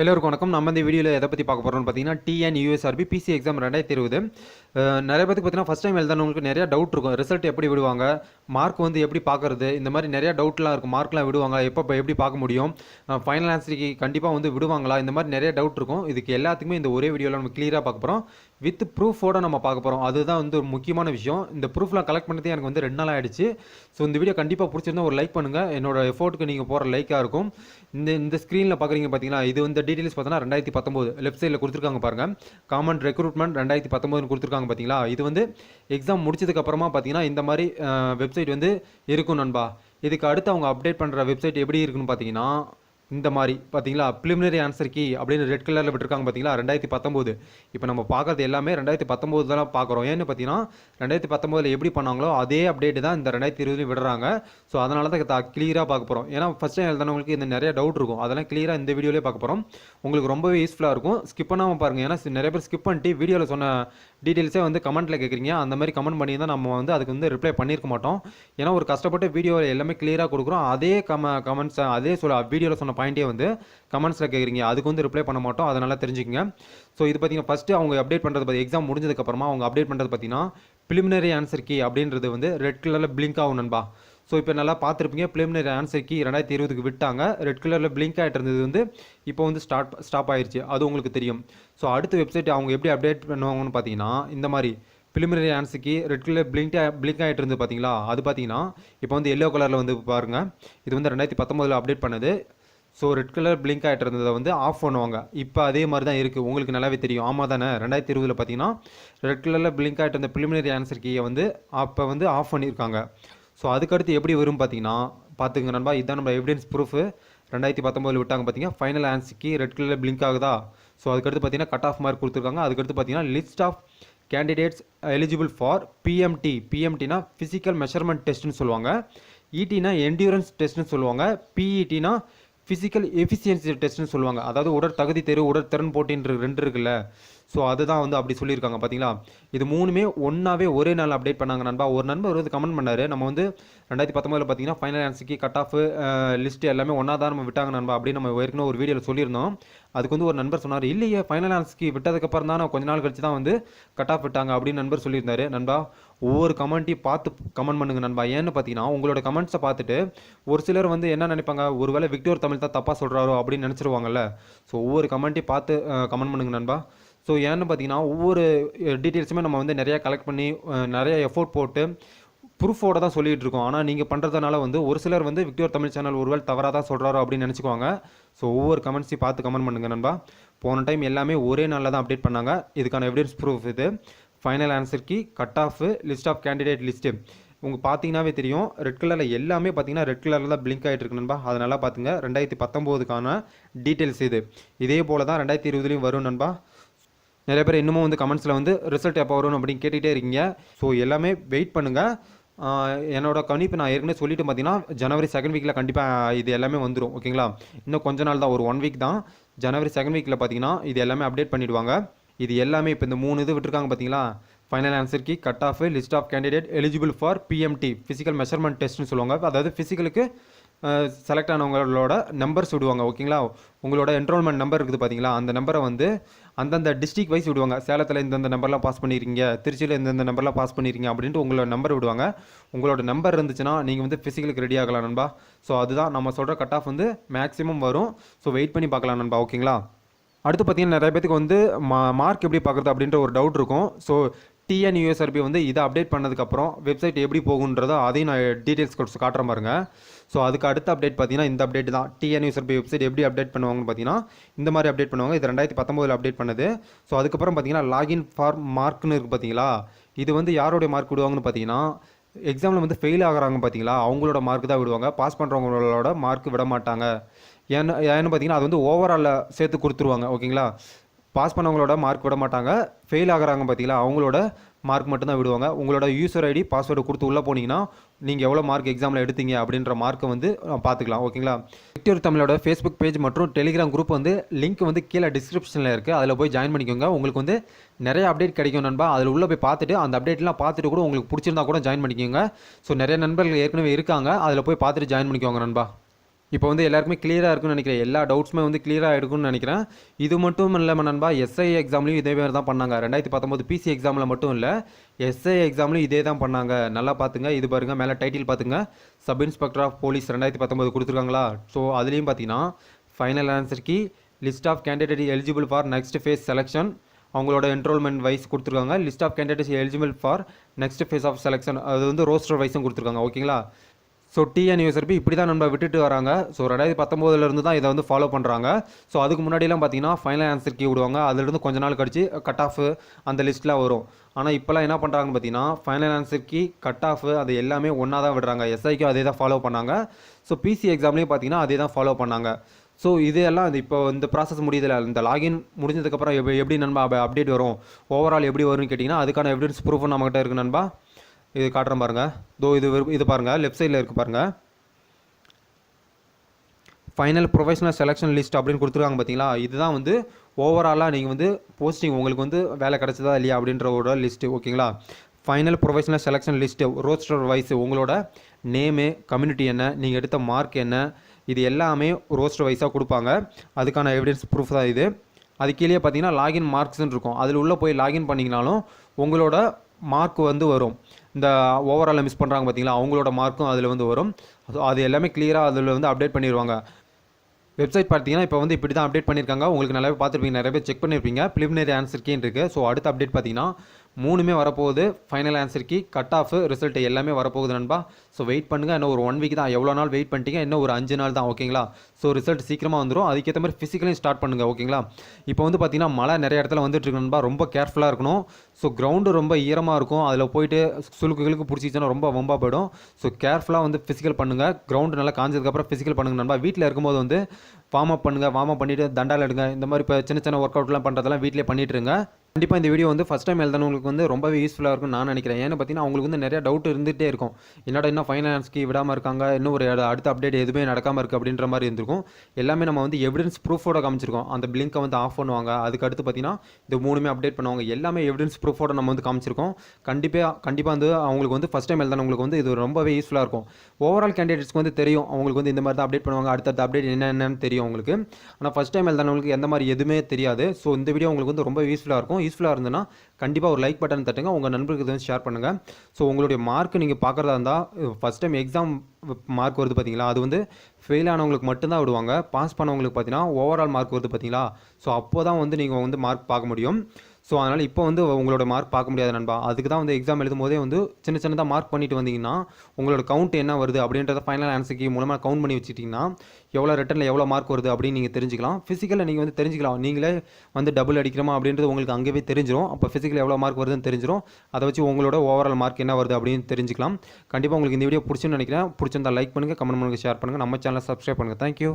எல்லோருக்கும் வணக்கம். நம்ம இந்த வீடியோவில் எதை பற்றி பார்க்க போகிறோம்னு பார்த்தீங்கன்னா டிஎன் யூஎஸ்ஆர்பி பிசி எக்ஸாம் ரெண்டாயிரத்தி இருபது. நிறைய பேருக்கு பார்த்தீங்கன்னா ஃபஸ்ட் டைம் எழுதானவங்களுக்கு நிறைய டவுட் இருக்கும். ரிசல்ட் எப்படி விடுவாங்க? மார்க் வந்து எப்படி பார்க்கறது? இந்த மாதிரி நிறைய டவுட்லாம் இருக்கும். மார்க்லாம் விடுவாங்க எப்போ எப்படி பார்க்க முடியும்? ஃபைனல் ஆன்சருக்கு கண்டிப்பாக வந்து விடுவாங்களா? இந்த மாதிரி நிறைய டவுட் இருக்கும். இதுக்கு எல்லாத்துக்குமே இந்த ஒரே வீடியோவில் நம்ம கிளியராக பார்க்க போகிறோம் வித் ப்ரூஃபோட நம்ம பார்க்க போகிறோம் அதுதான் வந்து ஒரு முக்கியமான விஷயம். இந்த ப்ரூஃப்லாம் கலெக்ட் பண்ணதே எனக்கு வந்து ரெண்டு நாள் ஆகிடுச்சு ஸோ இந்த வீடியோ கண்டிப்பாக பிடிச்சிருந்தா ஒரு லைக் பண்ணுங்கள் என்னோட எஃபோர்ட்டுக்கு நீங்கள் போகிற லைக்காக இருக்கும். இந்த இந்த ஸ்க்ரீனில் பார்க்குறீங்க பார்த்தீங்களா இது வந்து டீட்டெயில்ஸ் பார்த்தோன்னா ரெண்டாயிரத்தி பத்தொம்போது. லெஃப்ட் சைடில் கொடுத்துருக்காங்க பாருங்கள் காமன் ரெக்ரூட்மெண்ட் ரெண்டாயிரத்தி பத்தொம்போதுன்னு கொடுத்துருக்காங்க பார்த்தீங்களா? இது வந்து எக்ஸாம் முடிச்சதுக்கப்புறமா பார்த்தீங்கன்னா இந்த மாதிரி வெப்சைட் வந்து இருக்கும் நண்பா. இதுக்கு அடுத்து அவங்க அப்டேட் பண்ணுற வெப்சைட் எப்படி இருக்குன்னு பார்த்தீங்கன்னா இந்த மாதிரி பார்த்தீங்களா ப்ரிலிமினரி ஆன்சர் கீ அப்படின்னு ரெட் கலரில் விட்டுருக்காங்க பார்த்தீங்களா ரெண்டாயிரத்தி பத்தொம்போது. இப்போ நம்ம பார்க்குறது எல்லாமே ரெண்டாயிரத்தி பத்தொம்போது தான் பார்க்குறோம் ஏன்னு பார்த்தீங்கன்னா ரெண்டாயிரத்தி பத்தொம்போதில் எப்படி பண்ணாங்களோ அதே அப்டேட் தான் இந்த ரெண்டாயிரத்தி இருபதுலையும் விடுறாங்க. ஸோ அதனால தான் கிளியராக பார்க்க போகிறோம் ஏன்னா ஃபஸ்ட் டைம் எழுதுனவங்களுக்கு இந்த நிறைய டவுட் இருக்கும். அதெல்லாம் கிளியராக இந்த வீடியோலேயே பார்க்க போகிறோம் உங்களுக்கு ரொம்பவே யூஸ்ஃபுல்லாக இருக்கும். ஸ்கிப் பண்ணாமல் பாருங்கள் ஏன்னா நிறைய பேர் ஸ்கிப் பண்ணிட்டு வீடியோவில் சொன்ன டீட்டெயில்ஸே வந்து கமெண்ட்டில் கேட்குறீங்க அந்த மாதிரி கமெண்ட் பண்ணி தான் நம்ம வந்து அதுக்கு வந்து ரிப்ளை பண்ணியிருக்க மாட்டோம். ஏன்னா ஒரு கஷ்டப்பட்டு வீடியோவில் எல்லாமே கிளியராக கொடுக்குறோம். அதே கம கமெண்ட்ஸ் அதே சொல்ல வீடியோவில் சொன்ன பாயிண்டே வந்து கமெண்ட்ஸில் கேட்குறீங்க அதுக்கு வந்து ரிப்ளை பண்ண மாட்டோம். அதனால் தெரிஞ்சுக்கங்க. ஸோ இது பார்த்தீங்கன்னா ஃபஸ்ட்டு அவங்க அப்டேட் பண்ணுறது பற்றி எக்ஸாம் முடிஞ்சதுக்கப்புறமா அவங்க அப்டேட் பண்ணுறது பார்த்தீங்கன்னா ப்ரிலிமினரி ஆன்சர் கீ அப்படின்றது வந்து ரெட் கலரில் பிளிங்க் ஆகும் நண்பா. ஸோ இப்போ நல்லா பார்த்துருப்பீங்க ப்ரிலிமினரி ஆன்சர் கீ ரெண்டாயிரத்தி இருபதுக்கு விட்டாங்க. ரெட் கலரில் பிளிங்க் ஆகிட்டு இருந்தது வந்து இப்போ வந்து ஸ்டார்ட் ஸ்டாப் ஆயிடுச்சு அது உங்களுக்கு தெரியும். ஸோ அடுத்த வெப்சைட் அவங்க எப்படி அப்டேட் பண்ணுவாங்கன்னு பார்த்தீங்கன்னா இந்த மாதிரி ப்ரிலிமினரி ஆன்சருக்கு ரெட் கலர் பிளிங்க் பிளிங்க் ஆகிட்டு இருந்து பார்த்தீங்களா அது பார்த்தீங்கன்னா இப்போ வந்து எல்லோ கலரில் வந்து பாருங்கள் இது வந்து ரெண்டாயிரத்தி பத்தொம்போதில் அப்டேட் பண்ணது. ஸோ ரெட் கலர் பிளிங்க் ஆகிட்டு இருந்ததை வந்து ஆஃப் பண்ணுவாங்க. இப்போ அதே மாதிரி தான் இருக்குது உங்களுக்கு நல்லாவே தெரியும். ஆமாம் தானே ரெண்டாயிரத்தி இருபதில் பார்த்தீங்கன்னா ரெட் கலரில் பிளிங்க் ஆகிட்டு இருந்த ப்ரிலிமினரி ஆன்சர் கீயை வந்து அப்போ வந்து ஆஃப் பண்ணியிருக்காங்க. ஸோ அதுக்கடுத்து எப்படி வரும் பார்த்தீங்கன்னா பார்த்துங்க நண்பா இதுதான் நம்ம எவிடன்ஸ் ப்ரூஃப் ரெண்டாயிரத்தி பத்தொம்போதில் விட்டாங்க பார்த்தீங்கன்னா ஃபைனல் ஆன்சருக்கு ரெட் கலரில் பிளிங்க் ஆகுதா? ஸோ அதுக்கடுத்து பார்த்தீங்கன்னா கட் ஆஃப் மார்க் கொடுத்துருக்காங்க. அதுக்கடுத்து பார்த்தீங்கன்னா list of candidates eligible for PMT பிஎம்டினா physical measurement டெஸ்ட்னு சொல்லுவாங்க. இடினா என்டியூரன்ஸ் டெஸ்ட்னு சொல்லுவாங்க. பிஇடினா ஃபிசிக்கல் எஃபிஷியன்சி டெஸ்ட்னு சொல்லுவாங்க. அதாவது உடற் தகுதி தேர்வு உடற்திறன் போட்டின்ற ரெண்டு இருக்குல்ல? ஸோ அதுதான் வந்து அப்படி சொல்லியிருக்காங்க பார்த்தீங்களா இது மூணுமே ஒன்றாவே ஒரே நாள் அப்டேட் பண்ணாங்க நண்பா. ஒரு நண்பர் வந்து கமெண்ட் பண்ணார். நம்ம வந்து ரெண்டாயிரத்தி பத்தொம்பதில் பார்த்தீங்கன்னா ஃபைனல் ஆன்சருக்கு கட் ஆஃப் லிஸ்ட் எல்லாமே ஒன்றா தான் நம்ம விட்டாங்க நண்பா அப்படின்னு நம்ம ஏற்கனவே ஒரு வீடியோவில் சொல்லியிருந்தோம். அதுக்கு வந்து ஒரு நண்பர் சொன்னார் இல்லையே ஃபைனல் ஆன்சருக்கு விட்டதுக்கப்புறம் தான் நான் கொஞ்ச நாள் கழிச்சு தான் வந்து கட் ஆஃப் விட்டாங்க அப்படின்னு நண்பர் சொல்லியிருந்தாரு. நண்பா ஒவ்வொரு கமெண்ட்டையும் பார்த்து கமெண்ட் பண்ணுங்க நண்பா. ஏன்னு பார்த்தீங்கன்னா உங்களோட கமெண்ட்ஸை பார்த்துட்டு ஒரு சிலர் வந்து என்ன நினைப்பாங்க ஒருவேளை விக்டோர் தமிழ் தான் தப்பாக சொல்கிறாரோ அப்படின்னு நினச்சிருவாங்கல்ல. ஸோ ஒவ்வொரு கமெண்ட்டையும் பார்த்து கமெண்ட் பண்ணுங்க நண்பா. ஸோ ஏன்னு பார்த்தீங்கன்னா ஒவ்வொரு டீட்டெயில்ஸுமே நம்ம வந்து நிறையா கலெக்ட் பண்ணி நிறைய எஃபோர்ட் போட்டு ப்ரூஃபோட தான் சொல்லிகிட்டு இருக்கோம். ஆனால் நீங்கள் பண்ணுறதுனால வந்து ஒரு சிலர் வந்து விக்டோர் தமிழ் சேனல் ஒருவேள் தவறாக தான் சொல்கிறாரோ அப்படின்னு நினச்சிக்குவாங்க. ஸோ ஒவ்வொரு கமெண்ட்ஸையும் பார்த்து கமெண்ட் பண்ணுங்க நண்பா. போன டைம் எல்லாமே ஒரே நாளில் தான் அப்டேட் பண்ணாங்க. இதுக்கான எவிடன்ஸ் ப்ரூஃப் இது. Final answer key cut off list of candidate list உங்கள் பார்த்தீங்கன்னாவே தெரியும். ரெட் கலரில் எல்லாமே பார்த்தீங்கன்னா ரெட் கலரில் தான் பிளிங்க் ஆகிட்டு இருக்கு நண்பா. அதை நல்லா பார்த்துங்க ரெண்டாயிரத்தி பத்தொம்போதுக்கான டீட்டெயில்ஸ் இது. இதே போல் தான் ரெண்டாயிரத்தி இருபதுலேயும் வரும் நண்பா. நிறைய பேர் இன்னமும் வந்து கமெண்ட்ஸில் வந்து ரிசல்ட் எப்போ வரும் அப்படின்னு கேட்டுகிட்டே இருக்கீங்க. ஸோ எல்லாமே வெயிட் பண்ணுங்கள் என்னோட கணிப்பு நான் ஏற்கனவே சொல்லிட்டு பார்த்தீங்கன்னா ஜனவரி செகண்ட் வீக்கில் கண்டிப்பாக இது எல்லாமே வந்துடும் ஓகேங்களா இன்னும் கொஞ்ச நாள் தான் ஒரு ஒன் வீக் தான். ஜனவரி செகண்ட் வீக்கில் பார்த்தீங்கன்னா இது எல்லாமே அப்டேட் பண்ணிடுவாங்க. இது எல்லாமே இப்போ இந்த மூணு இது விட்டுருக்காங்க பார்த்தீங்களா final answer key cut off list of candidate eligible for PMT physical measurement டெஸ்ட்னு சொல்லுவாங்க. அதாவது ஃபிசிக்கலுக்கு செலக்ட் ஆனவங்களோட நம்பர்ஸ் விடுவாங்க ஓகேங்களா உங்களோட என்ரோல்மெண்ட் நம்பர் இருக்குது பார்த்தீங்களா அந்த நம்பரை வந்து அந்தந்த டிஸ்ட்ரிக் வைஸ் விடுவாங்க. சேலத்தில் இந்தந்த நம்பர்லாம் பாஸ் பண்ணியிருக்கீங்க திருச்சியில் இந்தந்த நம்பர்லாம் பாஸ் பண்ணியிருக்கீங்க அப்படின்ட்டு உங்களோட நம்பர் விடுவாங்க. உங்களோட நம்பர் இருந்துச்சுன்னா நீங்கள் வந்து ஃபிசிக்கலுக்கு ரெடி ஆகலாம் நண்பா. ஸோ அதுதான் நம்ம சொல்கிற கட் ஆஃப் வந்து மேக்ஸிமம் வரும். ஸோ வெயிட் பண்ணி பார்க்கலாம் நண்பா ஓகேங்களா அடுத்து பார்த்தீங்கன்னா நிறைய பேத்துக்கு வந்து மா மார்க் எப்படி பார்க்குறது அப்படின்ற ஒரு டவுட் இருக்கும். ஸோ டிஎன்யூஎஸ்ஆர்பி வந்து இதை அப்டேட் பண்ணதுக்கப்புறம் வெப்சைட் எப்படி போகுன்றதோ அதையும் நான் டீட்டெயில்ஸ் கொடுத்து காட்டுறேன் பாருங்க. ஸோ அதுக்கு அடுத்த அப்டேட் பார்த்தீங்கன்னா இந்த அப்டேட் தான். டிஎன்யூஎஸ்ஆர்பி வெப்சைட் எப்படி அப்டேட் பண்ணுவாங்கன்னு பார்த்தீங்கன்னா இந்த மாதிரி அப்டேட் பண்ணுவாங்க. இது ரெண்டாயிரத்தி பத்தொம்போதில் அப்டேட் பண்ணது. ஸோ அதுக்கப்புறம் பார்த்தீங்கன்னா லாகின் ஃபார் மார்க்னு இருக்குது பார்த்தீங்களா? இது வந்து யாருடைய மார்க் விடுவாங்கன்னு பார்த்தீங்கன்னா எக்ஸாமில் வந்து ஃபெயில் ஆகுறாங்க பார்த்தீங்களா? அவங்களோட மார்க் தான் விடுவாங்க. பாஸ் பண்ணுறவங்களோட மார்க் விட மாட்டாங்க. ஏன்னு ஏன்னு பார்த்தீங்கன்னா அது வந்து ஓவராலில் சேர்த்து கொடுத்துருவாங்க. ஓகேங்களா? பாஸ் பண்ணவங்களோட மார்க் விட மாட்டாங்க. ஃபெயில் ஆகுறாங்க பார்த்தீங்களா அவங்களோட மார்க் மட்டும்தான் விடுவாங்க. உங்களோட யூசர் ஐடி பாஸ்வேர்டு கொடுத்து உள்ளே போனீங்கன்னா நீங்கள் எவ்வளோ மார்க் எக்ஸாமில் எடுத்தீங்க அப்படின்ற மார்க்கை வந்து பார்த்துக்கலாம் ஓகேங்களா விக்டோர் தமிழோட ஃபேஸ்புக் பேஜ் மற்றும் டெலிகிராம் குரூப் வந்து லிங்க் வந்து கீழே டிஸ்கிரிப்ஷனில் இருக்குது அதில் போய் ஜாயின் பண்ணிக்கோங்க. உங்களுக்கு வந்து நிறைய அப்டேட் கிடைக்கும் நண்பா. அதில் உள்ளே போய் பார்த்துட்டு அந்த அப்டேட்லாம் பார்த்துட்டு கூட உங்களுக்கு பிடிச்சிருந்தா கூட ஜாயின் பண்ணிக்கோங்க. ஸோ நிறைய நண்பர்கள் ஏற்கனவே இருக்காங்க. அதில் போய் பார்த்துட்டு ஜாயின் பண்ணிக்கோங்க நண்பா. இப்போ வந்து எல்லாருக்குமே கிளியராக இருக்கும்னு நினைக்கிறேன். எல்லா டவுட்ஸுமே வந்து கிளியராக இருக்கும்னு நினைக்கிறேன். இது மட்டும் இல்லாமல் நண்பா எஸ்ஐ எக்ஸாம்லையும் இதே மாதிரி தான் பண்ணாங்க. ரெண்டாயிரத்தி பத்தொம்போது பிசி எக்ஸாமில் மட்டும் இல்லை எஸ்ஐ எக்ஸாம்லையும் இதே தான் பண்ணாங்க. நல்லா பார்த்துங்க இது பாருங்க மேலே டைட்டில் பார்த்துங்க சப் இன்ஸ்பெக்டர் ஆஃப் போலீஸ் ரெண்டாயிரத்தி பத்தொம்போது கொடுத்துருக்காங்களா? ஸோ அதுலேயும் பார்த்தீங்கன்னா final answer key list of candidate eligible for next phase selection அவங்களோட என்ரோல்மெண்ட் வைஸ் கொடுத்துருக்காங்க. List of candidates eligible for next phase of selection அது வந்து ரோஸ்டர் வைஸும் கொடுத்துருக்காங்க. ஓகேங்களா ஸோ டிஎன் யூஎஸ்ஆர்பி இப்படி தான் நம்ம விட்டுட்டு வராங்க. ஸோ ரெண்டாயிரத்தி பத்தொம்போதுலேருந்து தான் இதை வந்து ஃபாலோ பண்ணுறாங்க ஸோ அதுக்கு முன்னாடிலாம் பார்த்தீங்கன்னா ஃபைனல் ஆன்சர் கீ விடுவாங்க. அதுலேருந்து கொஞ்ச நாள் கழிச்சு கட் ஆஃப் அந்த லிஸ்ட்லாம் வரும். ஆனால் இப்போலாம் என்ன பண்ணுறாங்கன்னு பார்த்தீங்கன்னா final answer key cut off அது எல்லாமே ஒன்றா தான் விடுறாங்க. எஸ்ஐக்கும் அதே தான் ஃபாலோ பண்ணாங்க. ஸோ பிசி எக்ஸாம்லேயும் பார்த்தீங்கன்னா அதே தான் ஃபாலோ பண்ணாங்க. ஸோ இதெல்லாம் அது இப்போ இந்த ப்ராசஸ் முடியுதுல. இந்த லாகின் முடிஞ்சதுக்கப்புறம் எப்படி எப்படி நண்பா அப்டேட் வரும்? ஓவரால் எப்படி வரும்னு கேட்டிங்கன்னா அதுக்கான எவிடன்ஸ் ப்ரூஃப் நம்மகிட்ட இருக்குது நண்பா. இது காட்டுறேன் பாருங்கள் தோ இது இது பாருங்கள் லெஃப்ட் சைடில் இருக்குது பாருங்கள் ஃபைனல் ப்ரொஃபஷனல் செலெக்ஷன் லிஸ்ட் அப்படின்னு கொடுத்துருக்காங்க பார்த்தீங்களா இதுதான் வந்து ஓவராலாக நீங்கள் வந்து போஸ்டிங் உங்களுக்கு வந்து வேலை கிடச்சதா இல்லையா அப்படின்ற ஒரு லிஸ்ட்டு ஓகேங்களா final professional selection list roster wise உங்களோட நேமு கம்யூனிட்டி என்ன நீங்கள் எடுத்த மார்க் என்ன இது எல்லாமே ரோஸ்டர் வைஸாக கொடுப்பாங்க. அதுக்கான எவிடன்ஸ் ப்ரூஃப் தான் இது. அது கீழே பார்த்தீங்கன்னா லாகின் மார்க்ஸ்ன்னு இருக்கும். அதில் உள்ளே போய் லாகின் பண்ணிங்கனாலும் உங்களோட மார்க் வந்து வரும். இந்த ஓவராலில் மிஸ் பண்ணுறாங்க பார்த்தீங்களா அவங்களோட மார்க்கும் அதில் வந்து வரும். அது- அது எல்லாமே கிளியராக அதில் வந்து அப்டேட் பண்ணிடுவாங்க வெப்சைட் பார்த்தீங்கன்னா இப்போ வந்து இப்படி தான் அப்டேட் பண்ணியிருக்காங்க உங்களுக்கு நல்லாவே பார்த்துருப்பீங்க. நிறைய பேர் செக் பண்ணியிருப்பீங்க ப்ரிலிமினரி ஆன்சர் கீன்னு இருக்குது ஸோ அடுத்த அப்டேட் பார்த்தீங்கன்னா மூணுமே வரப்போகுது. Final answer key cut off result எல்லாமே வரப்போகுது நண்பா. ஸோ வெயிட் பண்ணுங்கள் இன்னும் ஒரு ஒன் வீக் தான். எவ்வளோ நாள் வெயிட் பண்ணிட்டீங்க? இன்னும் ஒரு அஞ்சு நாள் தான். ஓகேங்களா ஸோ ரிசல்ட் சீக்கிரமாக வந்துடும் அதுக்கேற்ற மாதிரி ஃபிசிக்கலையும் ஸ்டார்ட் பண்ணுங்கள் ஓகேங்களா இப்போ வந்து பார்த்தீங்கன்னா மழை நிறைய இடத்துல வந்துட்டு இருக்கு நண்பா. ரொம்ப கேர்ஃபுல்லாக இருக்கணும். ஸோ கிரவுண்டு ரொம்ப ஈரமாக இருக்கும். அதில் போயிட்டு சுழுக்குகளுக்கு பிடிச்சிச்சுன்னா ரொம்ப வம்பா போயிடும். ஸோ கேர்ஃபுல்லாக வந்து ஃபிசிக்கல் பண்ணுங்கள் கிரவுண்டு நல்லா காஞ்சதுக்கப்புறம் ஃபிசிக்கல் பண்ணுங்க நண்பா. வீட்டில் இருக்கும்போது வந்து வார்ம் அப் பண்ணுங்கள் வார்ம் அப் பண்ணிவிட்டு தண்டால் எடுங்க. இந்த மாதிரி இப்போ சின்ன சின்ன ஒர்க் அவுட்லாம் பண்ணுறதெல்லாம் வீட்டிலே பண்ணிட்டு இருங்க கண்டிப்பாக இந்த வீடியோ வந்து ஃபஸ்ட் டைம் எழுதுனவங்களுக்கு வந்து ரொம்பவே யூஸ்ஃபுல்லாக இருக்கும் நான் நினைக்கிறேன். ஏன்னு பார்த்தீங்கன்னா அவங்களுக்கு வந்து நிறைய டவுட் இருந்துகிட்டே இருக்கும். என்னடா இன்னும் ஃபைனான்ஸ்க்கு விடாமல் இருக்காங்க இன்னும் ஒரு அடுத்த அப்டேட் எதுவுமே நடக்காமல் இருக்குது அப்படின்ற மாதிரி இருந்திருக்கும். எல்லாமே நம்ம வந்து எவிடன்ஸ் ப்ரூஃபோட காமிச்சிருக்கோம். அந்த பிளிங்கை வந்து ஆஃப் பண்ணுவாங்க. அதுக்கு அடுத்து பார்த்தீங்கன்னா இது மூணுமே அப்டேட் பண்ணுவாங்க. எல்லாமே எவிடன்ஸ் ப்ரூஃபோட நம்ம வந்து காமிச்சிருக்கோம். கண்டிப்பாக கண்டிப்பாக வந்து அவங்களுக்கு வந்து ஃபஸ்ட் டைம் எழுதுனவங்களுக்கு வந்து இது ரொம்பவே யூஸ்ஃபுல்லாக இருக்கும். ஓவரால் கேண்டிடேட்ஸ்க்கு வந்து தெரியும். அவங்களுக்கு வந்து இந்த மாதிரி தான் அப்டேட் பண்ணுவாங்க. அடுத்தடுத்த அப்டேட் என்னென்னு தெரியும். உங்களுக்கு. ஆனால் ஃபஸ்ட் டைம் எழுதானவங்களுக்கு எந்த மாதிரி எதுவுமே தெரியாது. ஸோ இந்த வீடியோ உங்களுக்கு வந்து ரொம்ப யூஸ்ஃபுல்லாக இருக்கும். யூஸ்ஃபுல்லாக இருந்ததுன்னா கண்டிப்பாக ஒரு லைக் பட்டன் தட்டுங்க. உங்கள் நண்பர்களுக்கு வந்து ஷேர் பண்ணுங்கள் ஸோ உங்களுடைய மார்க் நீங்கள் பார்க்குறதா இருந்தால் ஃபஸ்ட் டைம் எக்ஸாம் மார்க் வருது பார்த்தீங்களா அது வந்து ஃபெயில் ஆனவங்களுக்கு மட்டும்தான் விடுவாங்க. பாஸ் பண்ணவங்களுக்கு பார்த்தீங்கன்னா ஓவரால் மார்க் வருது பார்த்தீங்களா ஸோ அப்போ தான் வந்து நீங்கள் வந்து மார்க் பார்க்க முடியும். ஸோ அதனால் இப்போ வந்து உங்களோட மார்க் பார்க்க முடியாது நண்பா. அதுக்கு தான் வந்து எக்ஸாம் எழுதும் போதே வந்து சின்ன சின்னதாக மார்க் பண்ணிட்டு வந்தீங்கன்னா உங்களோட கவுண்ட் என்ன வருது அப்படின்றத ஃபைனல் ஆன்சருக்கு மூலமாக கவுண்ட் பண்ணி வச்சுட்டிங்கன்னா எவ்வளோ ரிட்டனில் எவ்வளோ மார்க் வருது அப்படின்னு நீங்கள் தெரிஞ்சுக்கலாம். ஃபிசிக்கலில் நீங்கள் வந்து தெரிஞ்சுக்கலாம். நீங்களே வந்து டபுள் அடிக்கிறோமா அப்படின்றது உங்களுக்கு அங்கேயே தெரிஞ்சிடும் அப்போ ஃபிசிக்கல் எவ்வளோ மார்க் வருதுன்னு தெரிஞ்சிடும் அதை வச்சு உங்களோட ஓவரால் மார்க் என்ன வருது அப்படின்னு தெரிஞ்சுக்கலாம். கண்டிப்பாக உங்களுக்கு இந்த வீடியோ பிடிச்சுன்னு நினைக்கிறேன். பிடிச்சிருந்தா லைக் பண்ணுங்கள் கமெண்ட் பண்ணுங்கள் ஷேர் பண்ணுங்கள் நம்ம சேனலை சப்ஸ்கிரைப் பண்ணுங்கள் தேங்க்யூ